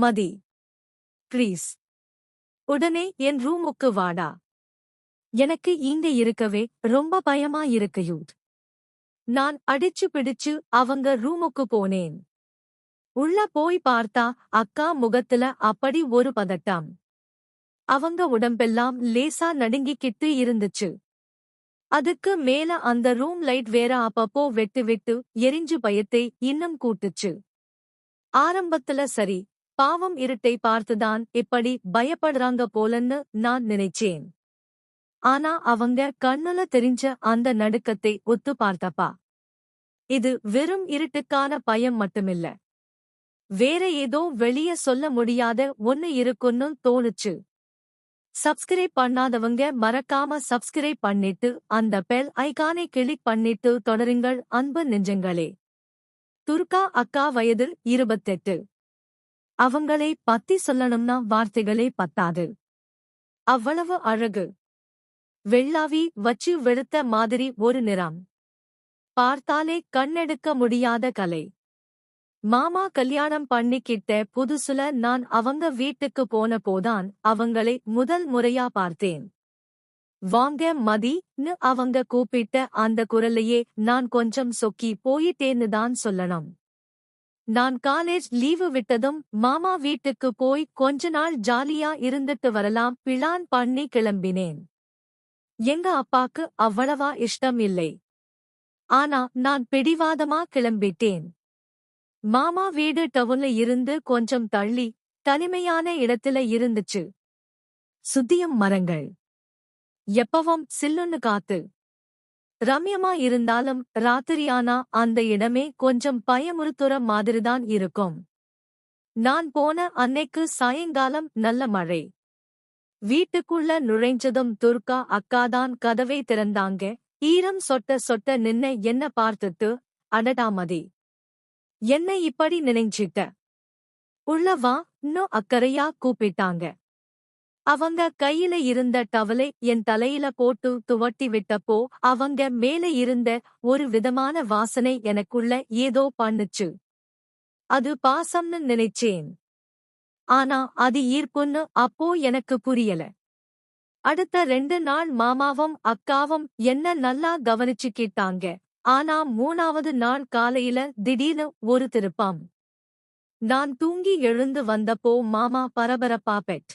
மதி. Please உடனே என் ரூமுக்கு வாடா. எனக்கு இங்க இருக்கவே ரொம்ப பயமா இருக்கு யூத். நான் அடிச்சு பிடிச்சு அவங்க ரூமுக்கு போனேன். உள்ள போய் பார்த்தா அக்கா முகத்துல அப்படி ஒரு பதட்டம். அவங்க உடம்பெல்லாம் லேசா நடுங்கிக்கிட்டு இருந்துச்சு. அதுக்கு மேல அந்த ரூம் லைட் வேற அப்பப்போ வெட்டு விட்டு எரிஞ்சு பயத்தை இன்னும் கூட்டுச்சு. ஆரம்பத்துல சரி பாவம் இருட்டை பார்த்துதான் இப்படி பயப்படுறாங்க போலன்னு நான் நினைச்சேன். ஆனா அவங்க கண்ணுல தெரிஞ்ச அந்த நடுக்கத்தை ஒத்து பார்த்தப்பா. இது வெறும் இருட்டுக்கான பயம் மட்டுமில்ல. வேற ஏதோ வெளிய சொல்ல முடியாத ஒன்னு இருக்குன்னு தோணுச்சு. சப்ஸ்கிரைப் பண்ணாதவங்க மறக்காம சப்ஸ்கிரைப் பண்ணிட்டு அந்த பெல் ஐகானை கிளிக் பண்ணிட்டு தொடருங்கள் அன்பு நெஞ்சங்களே. துர்கா அக்கா வயது இருபத்தெட்டு. அவங்களை பத்தி சொல்லணும்னா வார்த்தைகளே பத்தாது. அவ்வளவு அழகு. வெள்ளாவி வச்சு வெளுத்த மாதிரி ஒரு நிறம். பார்த்தாலே கண்ணெடுக்க முடியாத கலை. மாமா கல்யாணம் பண்ணிக்கிட்ட புதுசுல நான் அவங்க வீட்டுக்கு போன போதான் அவங்களை முதல் முறையா பார்த்தேன். வாங்க மதின்னு அவங்க கூப்பிட்ட அந்த குரலையே நான் கொஞ்சம் சொக்கி போயிட்டேன்னு தான் சொல்லணும். நான் காலேஜ் லீவு விட்டதும் மாமா வீட்டுக்கு போய் கொஞ்ச நாள் ஜாலியா இருந்துட்டு வரலாம் பிளான் பண்ணி கிளம்பினேன். எங்க அப்பாக்கு அவ்வளவா இஷ்டம் இல்லை ஆனா நான் பிடிவாதமா கிளம்பிட்டேன். மாமா வீடு டவுன்ல இருந்து கொஞ்சம் தள்ளி தனிமையான இடத்துல இருந்துச்சு. சுத்தியும் மரங்கள். எப்பவும் சில்லுன்னு காத்து. ரம்யமா இருந்தாலும் ராத்திரியானா அந்த இடமே கொஞ்சம் பயமுறுத்துற மாதிரிதான் இருக்கும். நான் போன அன்னைக்கு சாயங்காலம் நல்ல மழை. வீட்டுக்குள்ள நுழைஞ்சதும் துர்கா அக்காதான் கதவை திறந்தாங்க. ஈரம் சொட்ட சொட்ட நின்ன என்ன பார்த்துட்டு அடடாமதி என்ன இப்படி நினைச்சிட்ட? உள்ளவா இன்னும் அக்கறையா கூப்பிட்டாங்க. அவங்க கையில இருந்த டவலை என் தலையில போட்டு துவட்டி விட்டப்போ அவங்க மேல இருந்த ஒரு விதமான வாசனை எனக்குள்ள ஏதோ பண்ணுச்சு. அது பாசம்னு நினைச்சேன். ஆனா அது ஈர்ப்புன்னு அப்போ எனக்கு புரியல. அடுத்த ரெண்டு நாள் மாமாவும் அக்காவும் என்ன நல்லா கவனிச்சுக்கிட்டாங்க ஆனா மூணாவது நாள் காலையில திடீர்னு ஒரு திருப்பம். நான் தூங்கி எழுந்து வந்தப்போ மாமா பரபரப்பா பெட்.